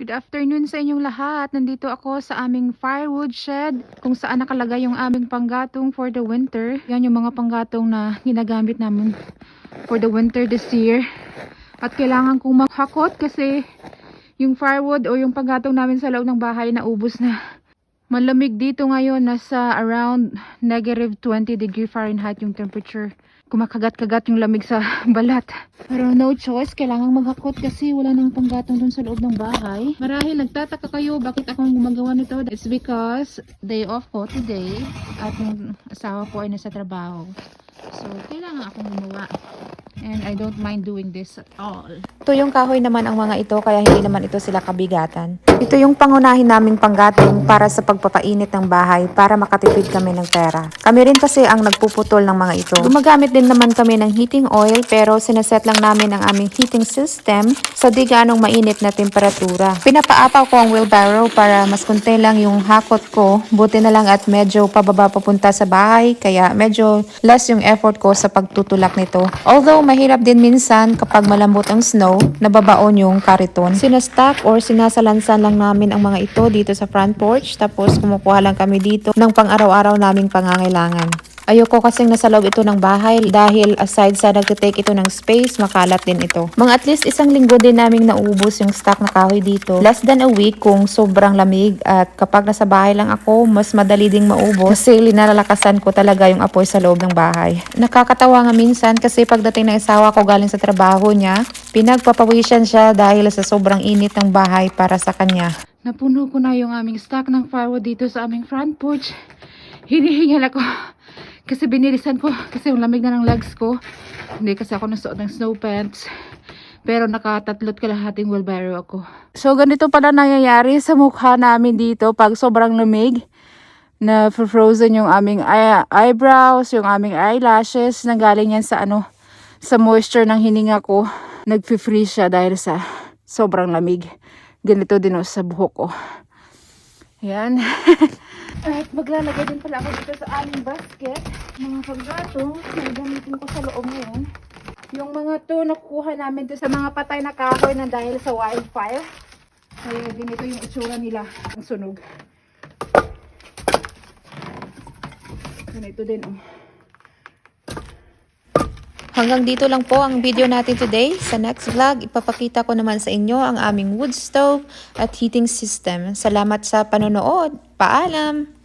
Good afternoon sa inyong lahat. Nandito ako sa aming firewood shed kung saan nakalagay yung aming panggatong for the winter. Yan yung mga panggatong na ginagamit namin for the winter this year. At kailangan kong maghakot kasi yung firewood o yung panggatong namin sa loob ng bahay na ubos na. Malamig dito ngayon, nasa around negative 20 degree Fahrenheit yung temperature. Kumakagat-kagat yung lamig sa balat. Pero no choice, kailangang maghakot kasi wala nang panggatong dun sa loob ng bahay. Marahil nagtataka kayo bakit ako gumagawa nito. It's because day off ko today at yung asawa ko ay nasa trabaho. So, kailangan akong gumawa. And I don't mind doing this at all. Ito yung kahoy naman ang mga ito kaya hindi naman ito sila kabigatan. Ito yung pangunahin naming panggatong para sa pagpapainit ng bahay para makatipid kami ng pera. Kami rin kasi ang nagpuputol ng mga ito. Gumagamit din naman kami ng heating oil pero sinaset lang namin ang aming heating system sa di ganong mainit na temperatura. Pinapaapaw ko ang wheelbarrow para mas konti lang yung hakot ko. Buti na lang at medyo pababa papunta sa bahay kaya medyo less yung effort ko sa pagtutulak nito. Although mahirap din minsan kapag malambot ang snow, nababaon yung kariton. Sinastack or sinasalansan lang namin ang mga ito dito sa front porch tapos kumukuha lang kami dito ng pang-araw-araw naming pangangailangan. Ayoko kasing nasa loob ito ng bahay dahil aside sa nagtitake ito ng space, makalat din ito. Mga at least isang linggo din naming naubos yung stock na kahoy dito. Less than a week kung sobrang lamig at kapag nasa bahay lang ako, mas madali ding maubos kasi linalakasan ko talaga yung apoy sa loob ng bahay. Nakakatawa nga minsan kasi pagdating ng asawa ko galing sa trabaho niya, pinagpapawisan siya dahil sa sobrang init ng bahay para sa kanya. Napuno ko na yung aming stock ng firewood dito sa aming front porch. Hinihingal ako. Kasi binilisan ko. Kasi yung lamig na ng legs ko. Hindi kasi ako nasuot ng snow pants. Pero nakatatlot kalahating wheelbarrow ako. So ganito pala nangyayari sa mukha namin dito pag sobrang lamig. Na frozen yung aming eye- eyebrows, yung aming eyelashes. Nanggaling yan sa ano, sa moisture ng hininga ko. Nag-freeze siya dahil sa sobrang lamig. Ganito din o sa buhok ko. Yan. At maglalagay din pala ako dito sa aming basket. Mga paggatong na gamitin ko sa loob ngayon. Yung mga to nakukuha namin to sa mga patay na kahoy na dahil sa wildfire. Kaya ganito yung itsura nila. Ang sunog. Ganito din oh. Hanggang dito lang po ang video natin today. Sa next vlog, ipapakita ko naman sa inyo ang aming wood stove at heating system. Salamat sa panonood. Paalam!